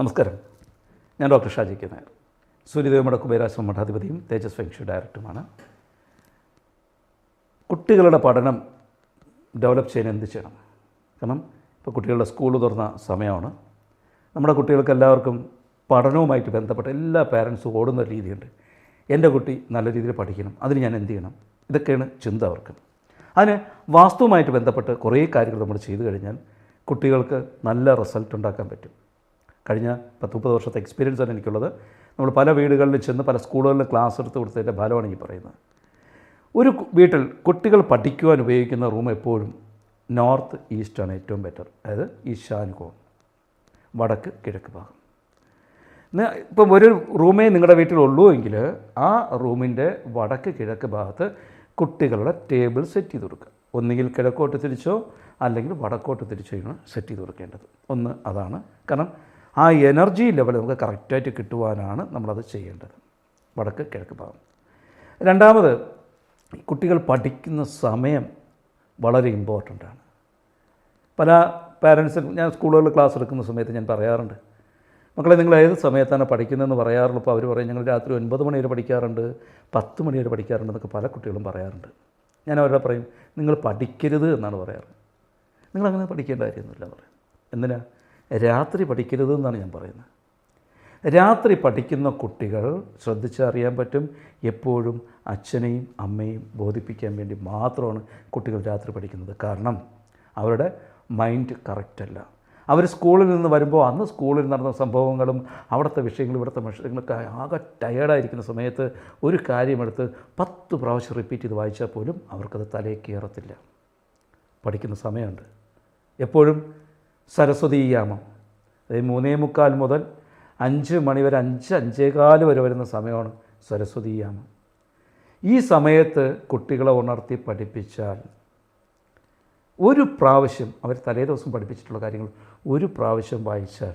നമസ്കാരം. ഞാൻ doctor Shaji K Nair. സൂര്യദേവമട കുബേരാശ്രമ മഠാധിപതിയും തേജസ് ഫെങ്ഷു ഡയറക്ടറുമാണ്. കുട്ടികളുടെ പഠനം ഡെവലപ്പ് ചെയ്യാൻ എന്ത് ചെയ്യണം? കാരണം ഇപ്പോൾ കുട്ടികളുടെ സ്കൂൾ തുറന്ന സമയമാണ്. നമ്മുടെ കുട്ടികൾക്ക് എല്ലാവർക്കും പഠനവുമായിട്ട് ബന്ധപ്പെട്ട എല്ലാ പാരൻസും ഓടുന്ന രീതിയുണ്ട്. എന്റെ കുട്ടി നല്ല രീതിയിൽ പഠിക്കണം. അതിന് ഞാൻ എന്ത് ചെയ്യണം? ഇതൊക്കെയാണ് ചിന്ത അവർക്ക്. അതിന് വാസ്തുവുമായിട്ട് ബന്ധപ്പെട്ട് കുറേ കാര്യങ്ങൾ നമ്മൾ ചെയ്തു കഴിഞ്ഞാൽ കുട്ടികൾക്ക് നല്ല റിസൾട്ട് ഉണ്ടാക്കാൻ പറ്റും. കഴിഞ്ഞ പത്ത് മുപ്പത് വർഷത്തെ എക്സ്പീരിയൻസ് ആണ് എനിക്കുള്ളത്. നമ്മൾ പല വീടുകളിൽ ചെന്ന് പല സ്കൂളുകളിൽ ക്ലാസ് എടുത്ത് കൊടുത്തതിന്റെ ഫലമാണ് ഈ പറയുന്നത്. ഒരു വീട്ടിൽ കുട്ടികൾ പഠിക്കുവാൻ ഉപയോഗിക്കുന്ന റൂം എപ്പോഴും നോർത്ത് ഈസ്റ്റാണ് ഏറ്റവും ബെറ്റർ അതായത് ഈശാനുകോൺ വടക്ക് കിഴക്ക് ഭാഗം. ഇപ്പം ഒരു റൂമേ നിങ്ങളുടെ വീട്ടിലുള്ളൂ എങ്കിൽ ആ റൂമിന്റെ വടക്ക് കിഴക്ക് ഭാഗത്ത് കുട്ടികളുടെ ടേബിൾ സെറ്റ് ചെയ്ത് കൊടുക്കുക. ഒന്നുകിൽ കിഴക്കോട്ട് തിരിച്ചോ അല്ലെങ്കിൽ വടക്കോട്ട് തിരിച്ചോ സെറ്റ് ചെയ്ത് കൊടുക്കേണ്ടത്. ഒന്ന് അതാണ്. കാരണം ആ എനർജി ലെവൽ നമുക്ക് കറക്റ്റായിട്ട് കിട്ടുവാനാണ് നമ്മളത് ചെയ്യേണ്ടത്. വടക്ക് കിഴക്ക് ഭാഗം. രണ്ടാമത് കുട്ടികൾ പഠിക്കുന്ന സമയം വളരെ ഇമ്പോർട്ടന്റ് ആണ്. പല പാരൻസും ഞാൻ സ്കൂളുകളിൽ ക്ലാസ് എടുക്കുന്ന സമയത്ത് ഞാൻ പറയാറുണ്ട്. മക്കളെ നിങ്ങൾ ഏത് സമയത്താണ് പഠിക്കുന്നതെന്ന് പറയാറുള്ളൂ. അപ്പോൾ അവർ പറയും ഞങ്ങൾ രാത്രി ഒൻപത് മണി വരെ പഠിക്കാറുണ്ട് പത്ത് മണി വരെ പഠിക്കാറുണ്ട് എന്നൊക്കെ പല കുട്ടികളും പറയാറുണ്ട്. ഞാൻ അവരോട് പറയും നിങ്ങൾ പഠിക്കരുത് എന്നാണ് പറയാറ്. നിങ്ങളങ്ങനെ പഠിക്കേണ്ട കാര്യമൊന്നുമില്ല പറയും. എന്തിനാ? രാത്രി പഠിക്കരുത് എന്നാണ് ഞാൻ പറയുന്നത്. രാത്രി പഠിക്കുന്ന കുട്ടികൾ ശ്രദ്ധിച്ചറിയാൻ പറ്റും എപ്പോഴും അച്ഛനെയും അമ്മയും ബോധിപ്പിക്കാൻ വേണ്ടി മാത്രമാണ് കുട്ടികൾ രാത്രി പഠിക്കുന്നത്. കാരണം അവരുടെ മൈൻഡ് കറക്റ്റല്ല അവർ സ്കൂളിൽ നിന്ന് വരുമ്പോൾ അന്ന് സ്കൂളിൽ നടന്ന സംഭവങ്ങളും അവിടുത്തെ വിഷയങ്ങളും ഇവിടുത്തെ വിഷയങ്ങളൊക്കെ ആകെ ടയേർഡായിരിക്കുന്ന സമയത്ത് ഒരു കാര്യമെടുത്ത് പത്ത് പ്രാവശ്യം റിപ്പീറ്റ് ചെയ്ത് വായിച്ചാൽ പോലും അവർക്കത് തലയിൽ കയറത്തില്ല. പഠിക്കുന്ന സമയമുണ്ട്. എപ്പോഴും സരസ്വതി യാമം. അതായത് മൂന്നേ മുക്കാൽ മുതൽ അഞ്ച് മണി വരെ അഞ്ച് അഞ്ചേകാൽ വരെ വരുന്ന സമയമാണ് സരസ്വതി യാമം. ഈ സമയത്ത് കുട്ടികളെ ഉണർത്തി പഠിപ്പിച്ചാൽ ഒരു പ്രാവശ്യം അവർ തലേ ദിവസം പഠിപ്പിച്ചിട്ടുള്ള കാര്യങ്ങൾ ഒരു പ്രാവശ്യം വായിച്ചാൽ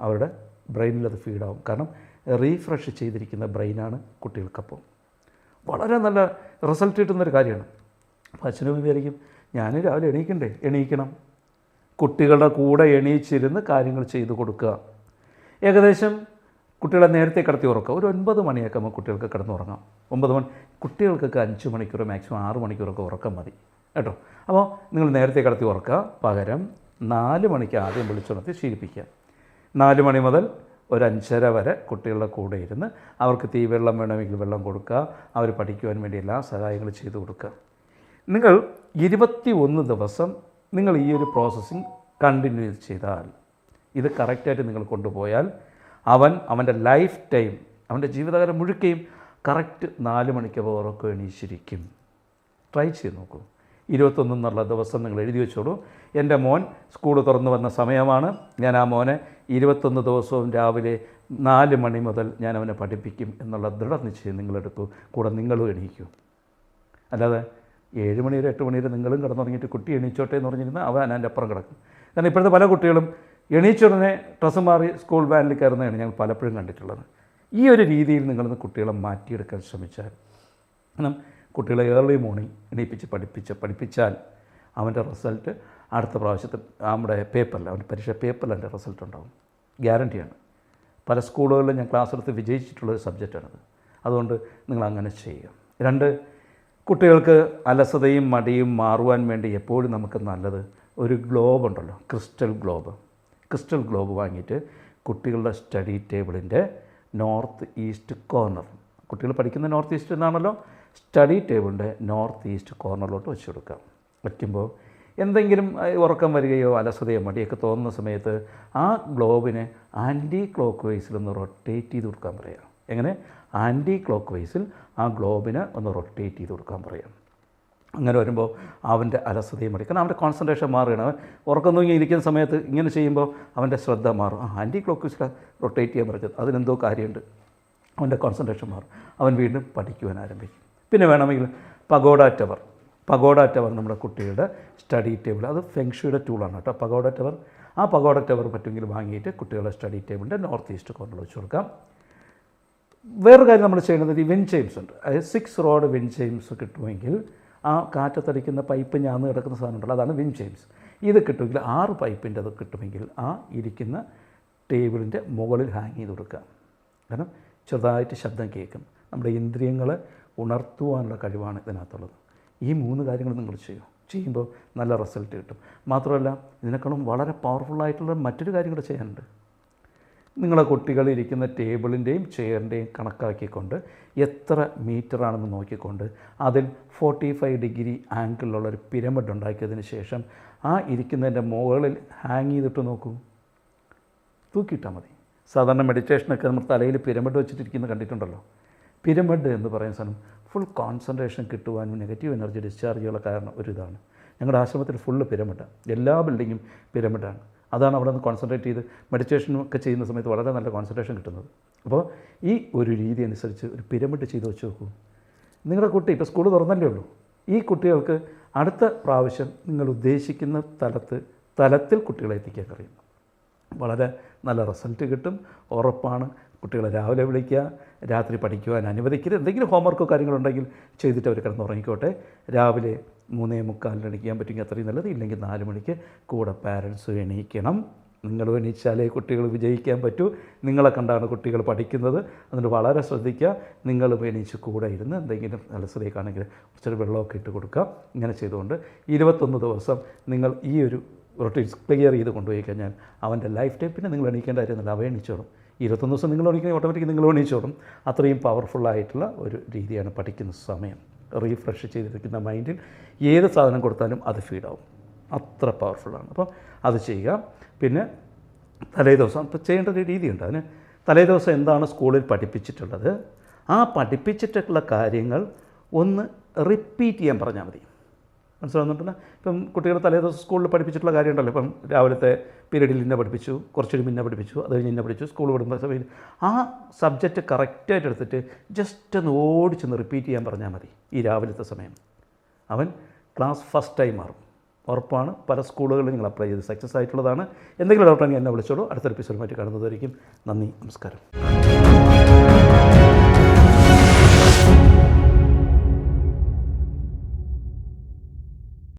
അവരുടെ ബ്രെയിനിൽ അത് ഫീഡാവും. കാരണം റീഫ്രഷ് ചെയ്തിരിക്കുന്ന ബ്രെയിനാണ് കുട്ടികൾക്കപ്പം. വളരെ നല്ല റിസൾട്ട് കിട്ടുന്നൊരു കാര്യമാണ്. അപ്പോൾ അച്ഛനും വിചാരിക്കും ഞാൻ രാവിലെ എണീക്കണ്ടേ? എണീക്കണം. കുട്ടികളുടെ കൂടെ എണീച്ചിരുന്ന് കാര്യങ്ങൾ ചെയ്തു കൊടുക്കുക. ഏകദേശം കുട്ടികളെ നേരത്തെ കിടത്തി ഉറക്കുക. ഒരു ഒൻപത് മണിയൊക്കെ ആകുമ്പോൾ കുട്ടികൾക്ക് കിടന്നുറങ്ങാം ഒമ്പത് മണി കുട്ടികൾക്കൊക്കെ അഞ്ച് മണിക്കൂർ മാക്സിമം ആറ് മണിക്കൂറൊക്കെ ഉറക്കം മതി. കേട്ടോ? അപ്പോൾ നിങ്ങൾ നേരത്തെ കിടത്തി ഉറക്കുക. പകരം നാല് മണിക്ക് ആദ്യം വിളിച്ചുണർത്തി ശീലിപ്പിക്കുക. നാല് മണി മുതൽ ഒരു അഞ്ചര വരെ കുട്ടികളുടെ കൂടെ ഇരുന്ന് അവർക്ക് തീ വെള്ളം വേണമെങ്കിൽ വെള്ളം കൊടുക്കുക. അവർ പഠിക്കുവാൻ വേണ്ടി എല്ലാ സഹായങ്ങളും ചെയ്തു കൊടുക്കുക. നിങ്ങൾ ഇരുപത്തി ഒന്ന് ദിവസം നിങ്ങൾ ഈ ഒരു പ്രോസസ്സിങ് കണ്ടിന്യൂ ചെയ്താൽ ഇത് കറക്റ്റായിട്ട് നിങ്ങൾ കൊണ്ടുപോയാൽ അവൻ അവന്റെ ലൈഫ് ടൈം അവന്റെ ജീവിതകാലം മുഴുക്കയും കറക്റ്റ് നാല് മണിക്ക് ഉറക്കം എണീച്ചിരിക്കും. ട്രൈ ചെയ്ത് നോക്കൂ. ഇരുപത്തൊന്ന് എന്നുള്ള ദിവസം നിങ്ങൾ എഴുതി വെച്ചോളൂ. എന്റെ മോൻ സ്കൂൾ തുറന്നു വന്ന സമയമാണ്. ഞാൻ ആ മോനെ ഇരുപത്തൊന്ന് ദിവസവും രാവിലെ നാല് മണി മുതൽ ഞാൻ അവനെ പഠിപ്പിക്കും എന്നുള്ള ദൃഢനിശ്ചയം നിങ്ങളെടുക്കൂ. കൂടെ നിങ്ങളും എണീക്കൂ. അല്ലാതെ ഏഴ് മണി വരെ എട്ട് മണി വരെ നിങ്ങളും കിടന്നുറങ്ങിയിട്ട് കുട്ടി എണീച്ചോട്ടെ എന്ന് പറഞ്ഞിരുന്ന അവൻ എന്റെ അപ്പുറം കിടക്കും. കാരണം ഇപ്പോഴത്തെ പല കുട്ടികളും എണീച്ചുടനെ ഡ്രസ്സ് മാറി സ്കൂൾ വാനിൽ കയറുന്നതാണ് ഞങ്ങൾ പലപ്പോഴും കണ്ടിട്ടുള്ളത്. ഈ ഒരു രീതിയിൽ നിങ്ങളിന്ന് കുട്ടികളെ മാറ്റിയെടുക്കാൻ ശ്രമിച്ചാൽ കാരണം കുട്ടികളെ ഏർലി മോർണിംഗ് എണീപ്പിച്ച് പഠിപ്പിച്ച് പഠിപ്പിച്ചാൽ അവന്റെ റിസൾട്ട് അടുത്ത പ്രാവശ്യത്തെ നമ്മുടെ പേപ്പറിൽ അവന്റെ പരീക്ഷ പേപ്പറിൽ അതിന്റെ റിസൾട്ട് ഉണ്ടാകും ഗ്യാരണ്ടിയാണ് പല സ്കൂളുകളിലും ഞാൻ ക്ലാസ് എടുത്ത് വിജയിച്ചിട്ടുള്ള ഒരു സബ്ജക്റ്റാണത് അതുകൊണ്ട് നിങ്ങൾ അങ്ങനെ ചെയ്യുക. രണ്ട് കുട്ടികൾക്ക് അലസതയും മടിയും മാറുവാൻ വേണ്ടി എപ്പോഴും നമുക്ക് നല്ലത് ഒരു ഗ്ലോബ് ഉണ്ടല്ലോ ക്രിസ്റ്റൽ ഗ്ലോബ് ക്രിസ്റ്റൽ ഗ്ലോബ് വാങ്ങിയിട്ട് കുട്ടികളുടെ സ്റ്റഡി ടേബിളിന്റെ നോർത്ത് ഈസ്റ്റ് കോർണർ കുട്ടികൾ പഠിക്കുന്ന നോർത്ത് ഈസ്റ്റ് എന്നാണല്ലോ? സ്റ്റഡി ടേബിളിന്റെ നോർത്ത് ഈസ്റ്റ് കോർണറിലോട്ട് വെച്ച് കൊടുക്കാം വയ്ക്കുമ്പോൾ എന്തെങ്കിലും ഉറക്കം വരികയോ അലസതയോ മടിയൊക്കെ തോന്നുന്ന സമയത്ത് ആ ഗ്ലോബിനെ ആന്റി ക്ലോക്ക് വൈസിലൊന്ന് റൊട്ടേറ്റ് ചെയ്ത് കൊടുക്കാൻ പറയാം എങ്ങനെ? ആന്റി ക്ലോക്ക് വൈസിൽ ആ ഗ്ലോബിനെ ഒന്ന് റൊട്ടേറ്റ് ചെയ്ത് കൊടുക്കാൻ പറയാം. അങ്ങനെ വരുമ്പോൾ അവന്റെ അലസതയും മടി കാരണം അവന്റെ കോൺസെൻട്രേഷൻ മാറുകയാണ്. അവൻ ഉറക്കം തൂങ്ങി ഇരിക്കുന്ന സമയത്ത് ഇങ്ങനെ ചെയ്യുമ്പോൾ അവന്റെ ശ്രദ്ധ മാറും. ആ ആന്റി ക്ലോക്ക് വൈസിൽ റൊട്ടേറ്റ് ചെയ്യാൻ പറഞ്ഞത് അതിനെന്തോ കാര്യമുണ്ട്. അവന്റെ കോൺസെൻട്രേഷൻ മാറും. അവൻ വീണ്ടും പഠിക്കുവാൻ ആരംഭിക്കും. പിന്നെ വേണമെങ്കിൽ പഗോഡ ടവർ പഗോഡ ടവർ നമ്മുടെ കുട്ടികളുടെ സ്റ്റഡി ടേബിൾ അത് ഫെങ്ഷുയുടെ ടൂളാണ് കേട്ടോ. പഗോഡ ടവർ ആ പഗോഡ ടവർ പറ്റുമെങ്കിൽ വാങ്ങിയിട്ട് കുട്ടികളുടെ സ്റ്റഡി ടേബിളിന്റെ നോർത്ത് ഈസ്റ്റ് കോർണറിൽ വെച്ച് കൊടുക്കാം. വേറൊരു കാര്യം നമ്മൾ ചെയ്യുന്നത് ഈ വിൻ ചെയിംസ് ഉണ്ട്. അതായത് സിക്സ് റോഡ് വിൻ ചെയിംസ് കിട്ടുമെങ്കിൽ ആ കാറ്റത്തടിക്കുന്ന പൈപ്പ് ഞാന്ന് കിടക്കുന്ന സാധനം ഉണ്ടല്ലോ അതാണ് വിൻ ചെയിംസ് ഇത് കിട്ടുമെങ്കിൽ ആറ് പൈപ്പിന്റെ അത് കിട്ടുമെങ്കിൽ ആ ഇരിക്കുന്ന ടേബിളിന്റെ മുകളിൽ ഹാങ് ചെയ്ത് കൊടുക്കുക. കാരണം ചെറുതായിട്ട് ശബ്ദം കേൾക്കും. നമ്മുടെ ഇന്ദ്രിയങ്ങളെ ഉണർത്തുവാനുള്ള കഴിവാണ് ഇതിനകത്തുള്ളത്. ഈ മൂന്ന് കാര്യങ്ങൾ നിങ്ങൾ ചെയ്യും. ചെയ്യുമ്പോൾ നല്ല റിസൾട്ട് കിട്ടും. മാത്രമല്ല ഇതിനേക്കാളും വളരെ പവർഫുള്ളായിട്ടുള്ള മറ്റൊരു കാര്യം കൂടെ ചെയ്യാനുണ്ട്. നിങ്ങളെ കുട്ടികൾ ഇരിക്കുന്ന ടേബിളിന്റെയും ചെയറിന്റെയും കണക്കാക്കിക്കൊണ്ട് എത്ര മീറ്ററാണെന്ന് നോക്കിക്കൊണ്ട് അതിൽ ഫോർട്ടി ഫൈവ് ഡിഗ്രി ആംഗിളിലുള്ള ഒരു പിരമിഡ് ഉണ്ടാക്കിയതിന് ശേഷം ആ ഇരിക്കുന്നതിന്റെ മുകളിൽ ഹാങ് ചെയ്തിട്ട് നോക്കൂ. തൂക്കിയിട്ടാൽ മതി. സാധാരണ മെഡിറ്റേഷനൊക്കെ നമ്മൾ തലയിൽ പിരമിഡ് വെച്ചിട്ടിരിക്കുന്നത് കണ്ടിട്ടുണ്ടല്ലോ. പിരമിഡ് എന്ന് പറയുന്ന സാധനം ഫുൾ കോൺസെൻട്രേഷൻ കിട്ടുവാനും നെഗറ്റീവ് എനർജി ഡിസ്ചാർജ് ചെയ്യാനുള്ള കാരണം ഒരു ഇതാണ് ഞങ്ങളുടെ ആശ്രമത്തിൽ ഫുള്ള് പിരമിഡാണ് എല്ലാ ബിൽഡിങ്ങും പിരമിഡാണ്. അതാണ് അവിടെ നിന്ന് കോൺസെൻട്രേറ്റ് ചെയ്ത് മെഡിറ്റേഷൻ ഒക്കെ ചെയ്യുന്ന സമയത്ത് വളരെ നല്ല കോൺസെൻട്രേഷൻ കിട്ടുന്നത്. അപ്പോൾ ഈ ഒരു രീതി അനുസരിച്ച് ഒരു പിരമിഡ് ചെയ്ത് വെച്ച് നോക്കൂ. നിങ്ങളുടെ കുട്ടി ഇപ്പോൾ സ്കൂൾ തുറന്നല്ലേ ഉള്ളൂ. ഈ കുട്ടികൾക്ക് അടുത്ത പ്രാവശ്യം നിങ്ങൾ ഉദ്ദേശിക്കുന്ന തലത്ത് തലത്തിൽ കുട്ടികളെ എത്തിക്കാൻ കഴിയും. വളരെ നല്ല റിസൾട്ട് കിട്ടും. ഉറപ്പാണ്. കുട്ടികളെ രാവിലെ വിളിക്കുക രാത്രി പഠിക്കുവാൻ അനുവദിക്കരുത്. എന്തെങ്കിലും ഹോംവർക്കോ കാര്യങ്ങളുണ്ടെങ്കിൽ ചെയ്തിട്ട് അവർ കിടന്ന് ഉറങ്ങിക്കോട്ടെ. രാവിലെ മൂന്നേ മുക്കാലിന് എണീക്കാൻ പറ്റുമെങ്കിൽ അത്രയും നല്ലത്. ഇല്ലെങ്കിൽ നാല് മണിക്ക് കൂടെ പാരൻസ് എണീക്കണം. നിങ്ങൾ എണീച്ചാലേ കുട്ടികൾ വിജയിക്കാൻ പറ്റൂ. നിങ്ങളെ കണ്ടാണ് കുട്ടികൾ പഠിക്കുന്നത്. അതുകൊണ്ട് വളരെ ശ്രദ്ധിക്കുക. നിങ്ങൾ എണീച്ച് കൂടെ ഇരുന്ന് എന്തെങ്കിലും അലസതയൊക്കെയാണെങ്കിൽ കുറച്ചൊരു വെള്ളമൊക്കെ ഇട്ട് കൊടുക്കുക. ഇങ്ങനെ ചെയ്തുകൊണ്ട് ഇരുപത്തൊന്ന് ദിവസം നിങ്ങൾ ഈ ഒരു റൊട്ടീൻ ക്ലിയർ ചെയ്ത് കൊണ്ടുപോയി കഴിഞ്ഞാൽ അവന്റെ ലൈഫ് ടൈം നിങ്ങൾ എണീക്കേണ്ട കാര്യമൊന്നുമില്ല. അവ എണീച്ചോളും. ഇരുപത്തൊന്ന് ദിവസം നിങ്ങൾ എണീക്കുന്ന ഓട്ടോമാറ്റിക് നിങ്ങൾ എണീച്ചോളും. അത്രയും പവർഫുള്ളായിട്ടുള്ള ഒരു രീതിയാണ് പഠിക്കുന്ന സമയം. റീഫ്രഷ് ചെയ്തിരിക്കുന്ന മൈൻഡിൽ ഏത് സാധനം കൊടുത്താലും അത് ഫീഡാവും അത്ര പവർഫുള്ളാണ് അപ്പോൾ അത് ചെയ്യുക. പിന്നെ തലേ ദിവസം ഇപ്പോൾ ചെയ്യേണ്ട ഒരു രീതിയുണ്ട്. അതിന് തലേ ദിവസം എന്താണ് സ്കൂളിൽ പഠിപ്പിച്ചിട്ടുള്ളത്? ആ പഠിപ്പിച്ചിട്ടുള്ള കാര്യങ്ങൾ ഒന്ന് റിപ്പീറ്റ് ചെയ്യാൻ പറഞ്ഞാൽ മതി. മനസ്സിലാവുന്നുണ്ടല്ലോ ഇപ്പം കുട്ടികൾ തലേ ദിവസം സ്കൂളിൽ പഠിപ്പിച്ചിട്ടുള്ള കാര്യമുണ്ടല്ലോ. ഇപ്പം രാവിലത്തെ പീരീഡിൽ ഇന്ന പഠിപ്പിച്ചു കുറച്ചൊരു മുന്നേ പഠിപ്പിച്ചു അത് കഴിഞ്ഞ് ഇന്ന പഠിച്ചു സ്കൂൾ വിടുമ്പോൾ സമയത്ത് ആ സബ്ജക്റ്റ് കറക്റ്റായിട്ട് എടുത്തിട്ട് ജസ്റ്റ് ഒന്ന് ഓടിച്ചൊന്ന് റിപ്പീറ്റ് ചെയ്യാൻ പറഞ്ഞാൽ മതി. ഈ രാവിലത്തെ സമയം. അവൻ ക്ലാസ് ഫസ്റ്റ് ടൈം മാറും. ഉറപ്പാണ് പല സ്കൂളുകളിലും നിങ്ങൾ അപ്ലൈ ചെയ്ത് സക്സസ് ആയിട്ടുള്ളതാണ്. എന്തെങ്കിലും ഡൗട്ട് എന്നെ വിളിച്ചോളൂ. അടുത്ത എപ്പിസോഡുമായിട്ട് കാണുന്നതായിരിക്കും. നന്ദി നമസ്കാരം.